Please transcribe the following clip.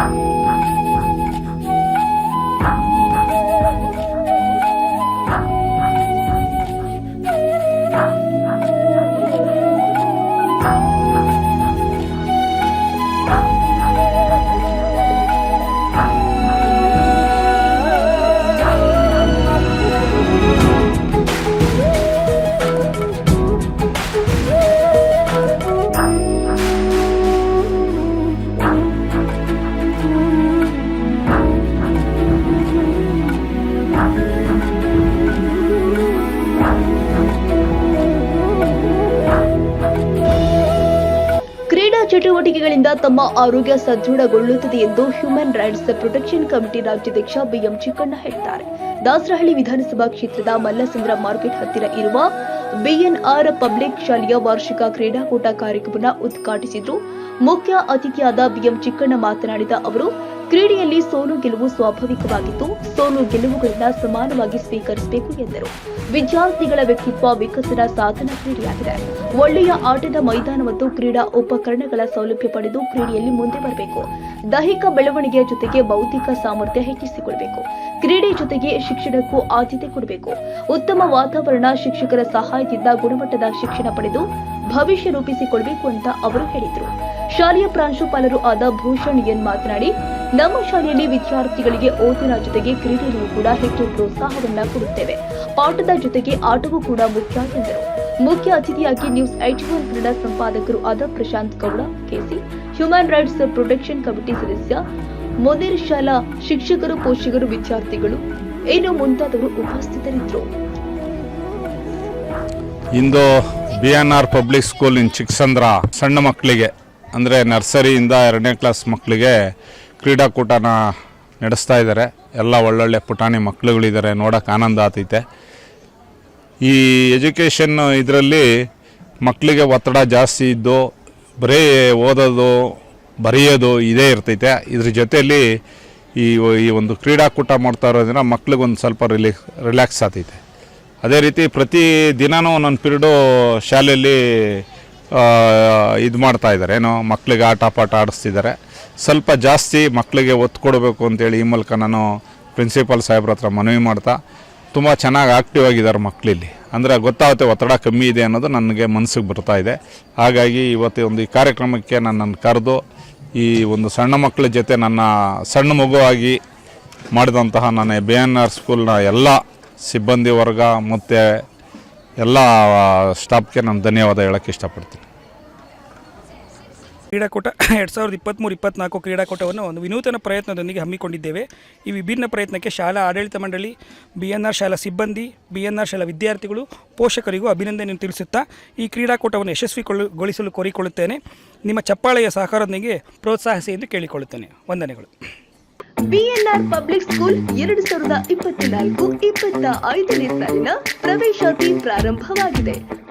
Thank. ಚಟುವಟಿಕೆಗಳಿಂದ ತಮ್ಮ ಆರೋಗ್ಯ ಸದೃಢಗೊಳ್ಳುತ್ತದೆ ಎಂದು ಹ್ಯೂಮನ್ ರೈಟ್ಸ್ ಪ್ರೊಟೆಕ್ಷನ್ ಕಮಿಟಿ ರಾಜ್ಯಾಧ್ಯಕ್ಷ ಬಿಎಂ ಚಿಕ್ಕಣ್ಣ ಹೇಳಿದ್ದಾರೆ ದಾಸರಹಳ್ಳಿ ವಿಧಾನಸಭಾ ಕ್ಷೇತ್ರದ ಮಲ್ಲಸಂದ್ರ ಮಾರ್ಕೆಟ್ ಹತ್ತಿರ ಇರುವ ಬಿಎನ್ಆರ್ ಪಬ್ಲಿಕ್ ಶಾಲೆಯ ವಾರ್ಷಿಕ ಕ್ರೀಡಾಕೂಟ ಕಾರ್ಯಕ್ರಮ ಉದ್ಘಾಟಿಸಿದ್ರು ಮುಖ್ಯ ಅತಿಥಿಯಾದ ಬಿಎಂ ಚಿಕ್ಕಣ್ಣ ಮಾತನಾಡಿದ ಅವರು ಕ್ರೀಡೆಯಲ್ಲಿ ಸೋಲು ಗೆಲುವು ಸ್ವಾಭಾವಿಕವಾಗಿದ್ದು ಸೋಲು ಗೆಲುವುಗಳನ್ನ ಸಮಾನವಾಗಿ ಸ್ವೀಕರಿಸಬೇಕು ಎಂದರು. ವಿದ್ಯಾರ್ಥಿಗಳ ವ್ಯಕ್ತಿತ್ವ ವಿಕಸನ ಸಾಧನ ಕ್ರೀಡೆಯಾಗಿದೆ. ಒಳ್ಳೆಯ ಆಟದ ಮೈದಾನ ಮತ್ತು ಕ್ರೀಡಾ ಉಪಕರಣಗಳ ಸೌಲಭ್ಯ ಪಡೆದು ಕ್ರೀಡೆಯಲ್ಲಿ ಮುಂದೆ ಬರಬೇಕು. ದೈಹಿಕ ಬೆಳವಣಿಗೆಯ ಜೊತೆಗೆ ಬೌದ್ಧಿಕ ಸಾಮರ್ಥ್ಯ ಹೆಚ್ಚಿಸಿಕೊಳ್ಳಬೇಕು ಕ್ರೀಡೆ ಜೊತೆಗೆ ಶಿಕ್ಷಣಕ್ಕೂ ಆದ್ಯತೆ ಕೊಡಬೇಕು. ಉತ್ತಮ ವಾತಾವರಣ ಶಿಕ್ಷಕರ ಸಹಾಯದಿಂದ ಗುಣಮಟ್ಟದ ಶಿಕ್ಷಣ ಪಡೆದು ಭವಿಷ್ಯ ರೂಪಿಸಿಕೊಳ್ಬೇಕು ಅಂತ ಅವರು ಹೇಳಿದರು. ಶಾಲೆಯ ಪ್ರಾಂಶುಪಾಲರು ಆದ ಭೂಷಣ್ ಎನ್ ಮಾತನಾಡಿ, ನಮ್ಮ ಶಾಲೆಯಲ್ಲಿ ವಿದ್ಯಾರ್ಥಿಗಳಿಗೆ ಓದಿನ ಜೊತೆಗೆ ಕ್ರೀಡೆಯಲ್ಲಿಯೂ ಕೂಡ ಹೆಚ್ಚು ಪ್ರೋತ್ಸಾಹವನ್ನ ಕೊಡುತ್ತೇವೆ. ಪಾಠದ ಜೊತೆಗೆ ಆಟವೂ ಕೂಡ ಮುಖ್ಯ ಎಂದರು. ಮುಖ್ಯ ಅತಿಥಿಯಾಗಿ ನ್ಯೂಸ್ ಐಟಿ ಒನ್ ಕನ್ನಡ ಸಂಪಾದಕರು ಆದ Prashanth Gowda, KC human rights protection committee ಸದಸ್ಯ ಮೊದೀರ್ ಶಾಲಾ ಶಿಕ್ಷಕರು, ಪೋಷಕರು, ವಿದ್ಯಾರ್ಥಿಗಳು, ಇನ್ನು ಮುಂತಾದವರು ಉಪಸ್ಥಿತರಿದ್ದರು. ಇಂದು B N R public school in Chikkasandra ಸಣ್ಣ ಮಕ್ಕಳಿಗೆ ಅಂದರೆ ನರ್ಸರಿಯಿಂದ ಎರಡನೇ ಕ್ಲಾಸ್ ಮಕ್ಕಳಿಗೆ ಕ್ರೀಡಾಕೂಟನ ನಡೆಸ್ತಾ ಇದ್ದಾರೆ. ಎಲ್ಲ ಒಳ್ಳೊಳ್ಳೆ ಪುಟಾಣಿ ಮಕ್ಕಳುಗಳಿದ್ದಾರೆ, ನೋಡೋಕೆ ಆನಂದ ಆತೈತೆ. ಈ ಎಜುಕೇಷನ್ ಇದರಲ್ಲಿ ಮಕ್ಕಳಿಗೆ ಒತ್ತಡ ಜಾಸ್ತಿ ಇದ್ದು ಬರೀ ಓದೋದು, ಬರೆಯೋದು ಇದೇ ಇರ್ತೈತೆ. ಇದ್ರ ಜೊತೆಯಲ್ಲಿ ಈ ಈ ಒಂದು ಕ್ರೀಡಾಕೂಟ ಮಾಡ್ತಾ ಇರೋದ್ರಿಂದ ಮಕ್ಳಿಗೊಂದು ಸ್ವಲ್ಪ ರಿಲಿ, ರಿಲ್ಯಾಕ್ಸ್ ಆಗ್ತೈತೆ ಅದೇ ರೀತಿ ಪ್ರತಿ ದಿನವೂ ಒಂದೊಂದು ಪಿರಿಯಡು ಶಾಲೆಯಲ್ಲಿ ಇದು ಮಾಡ್ತಾ ಇದ್ದಾರೆ. ಏನೋ ಮಕ್ಕಳಿಗೆ ಆಟ ಪಾಠ ಆಡಿಸ್ತಿದ್ದಾರೆ. ಸ್ವಲ್ಪ ಜಾಸ್ತಿ ಮಕ್ಕಳಿಗೆ ಒತ್ತು ಕೊಡಬೇಕು ಅಂತೇಳಿ ಈ ಮೂಲಕ ನಾನು ಪ್ರಿನ್ಸಿಪಾಲ್ ಸಾಹೇಬ್ರ ಹತ್ರ ಮನವಿ ಮಾಡ್ತಾ, ತುಂಬ ಚೆನ್ನಾಗಿ ಆಕ್ಟಿವ್ ಆಗಿದ್ದಾರೆ ಮಕ್ಕಳಿಲ್ಲಿ ಅಂದರೆ ಗೊತ್ತಾಗುತ್ತೆ ಒತ್ತಡ ಕಮ್ಮಿ ಇದೆ ಅನ್ನೋದು ನನಗೆ ಮನಸ್ಸಿಗೆ ಬರ್ತಾ ಇದೆ. ಹಾಗಾಗಿ ಇವತ್ತು ಒಂದು ಈ ಕಾರ್ಯಕ್ರಮಕ್ಕೆ ನನ್ನನ್ನು ಕರೆದು, ಈ ಒಂದು ಸಣ್ಣ ಮಕ್ಕಳ ಜೊತೆ ನನ್ನ ಸಣ್ಣ ಮಗುವಾಗಿ ಮಾಡಿದಂತಹ ನನ್ನ ಬಿ ಎನ್ ಆರ್ ಸ್ಕೂಲ್ನ ಎಲ್ಲ ಸಿಬ್ಬಂದಿ ವರ್ಗ, ಮತ್ತು ಎಲ್ಲ ಸ್ಟಾಫ್ಗೆ ನಾನು ಧನ್ಯವಾದ ಹೇಳೋಕ್ಕೆ ಇಷ್ಟಪಡ್ತೀನಿ. ಕ್ರೀಡಾಕೂಟ, ಎರಡು ಸಾವಿರದ ಇಪ್ಪತ್ತ್ಮೂರು ಇಪ್ಪತ್ತ್ನಾಲ್ಕು ಕ್ರೀಡಾಕೂಟವನ್ನು ಒಂದು ವಿನೂತನ ಪ್ರಯತ್ನದೊಂದಿಗೆ ಹಮ್ಮಿಕೊಂಡಿದ್ದೇವೆ. ಈ ವಿಭಿನ್ನ ಪ್ರಯತ್ನಕ್ಕೆ ಶಾಲಾ ಆಡಳಿತ ಮಂಡಳಿ, ಬಿ ಎನ್ ಆರ್ ಶಾಲಾ ಸಿಬ್ಬಂದಿ, ಬಿ ಎನ್ ಆರ್ ಶಾಲಾ ವಿದ್ಯಾರ್ಥಿಗಳು, ಪೋಷಕರಿಗೂ ಅಭಿನಂದನೆ ತಿಳಿಸುತ್ತಾ ಈ ಕ್ರೀಡಾಕೂಟವನ್ನು ಯಶಸ್ವಿಗೊಳಿಸಲು ಕೋರಿಕೊಳ್ಳುತ್ತೇನೆ. ನಿಮ್ಮ ಚಪ್ಪಾಳೆಯ ಸಹಕಾರದೊಂದಿಗೆ ಪ್ರೋತ್ಸಾಹಿಸಿ ಎಂದು ಕೇಳಿಕೊಳ್ಳುತ್ತೇನೆ. ವಂದನೆಗಳು. ಬಿಎನ್ಆರ್ ಪಬ್ಲಿಕ್ ಸ್ಕೂಲ್ ಎರಡು ಸಾವಿರದ ಇಪ್ಪತ್ನಾಲ್ಕು ಇಪ್ಪತ್ತ ಐದನೇ ಸಾಲಿನ ಪ್ರವೇಶಾತಿ ಪ್ರಾರಂಭವಾಗಿದೆ.